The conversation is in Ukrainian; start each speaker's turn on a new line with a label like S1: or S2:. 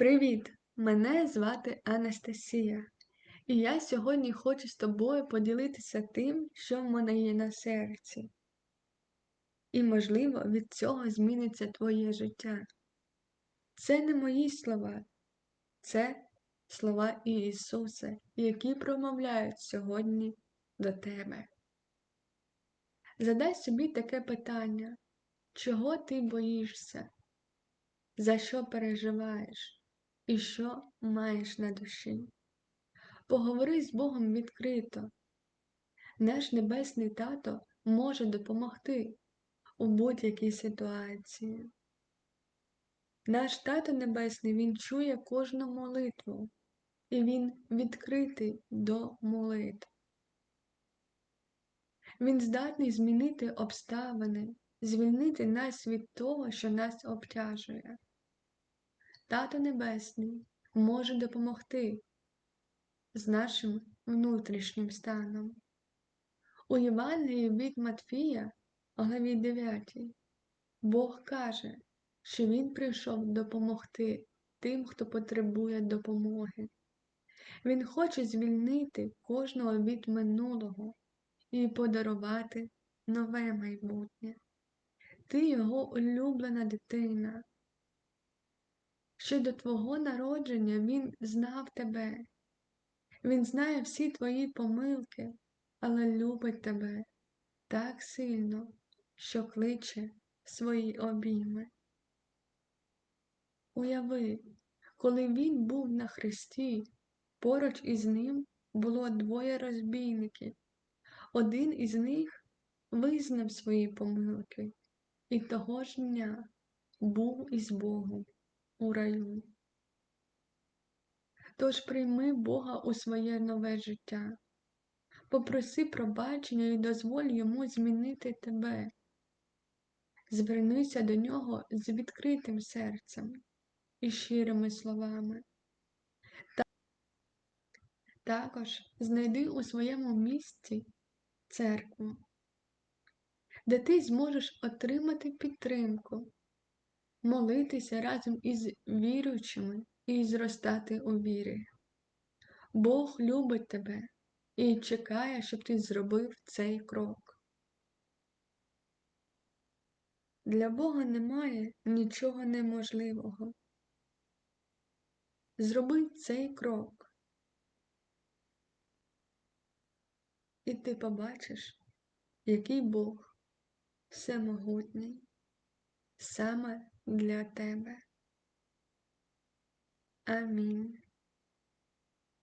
S1: Привіт! Мене звати Анастасія, і я сьогодні хочу з тобою поділитися тим, що в мене є на серці. І, можливо, від цього зміниться твоє життя. Це не мої слова, це слова Ісуса, які промовляють сьогодні до тебе. Задай собі таке питання, чого ти боїшся, за що переживаєш? І що маєш на душі. Поговори з Богом відкрито. Наш Небесний Тато може допомогти у будь-якій ситуації. Наш Тато Небесний Він чує кожну молитву, і Він відкритий до молитв. Він здатний змінити обставини, звільнити нас від того, що нас обтяжує. Тато Небесний може допомогти з нашим внутрішнім станом. У Євангелії від Матфія, главі 9, Бог каже, що Він прийшов допомогти тим, хто потребує допомоги. Він хоче звільнити кожного від минулого і подарувати нове майбутнє. Ти його улюблена дитина. Ще до твого народження Він знав тебе. Він знає всі твої помилки, але любить тебе так сильно, що кличе свої обійми. Уяви, коли він був на хресті, поруч із ним було двоє розбійників. Один із них визнав свої помилки і того ж дня був із Богом у раю. Тож прийми Бога у своє нове життя, попроси пробачення і дозволь йому змінити тебе. Звернися до нього з відкритим серцем і щирими словами. Також знайди у своєму місці церкву, де ти зможеш отримати підтримку, молитися разом із віруючими і зростати у вірі. Бог любить тебе і чекає, щоб ти зробив цей крок. Для Бога немає нічого неможливого. Зроби цей крок, і ти побачиш, який Бог всемогутній саме для тебе. Амінь.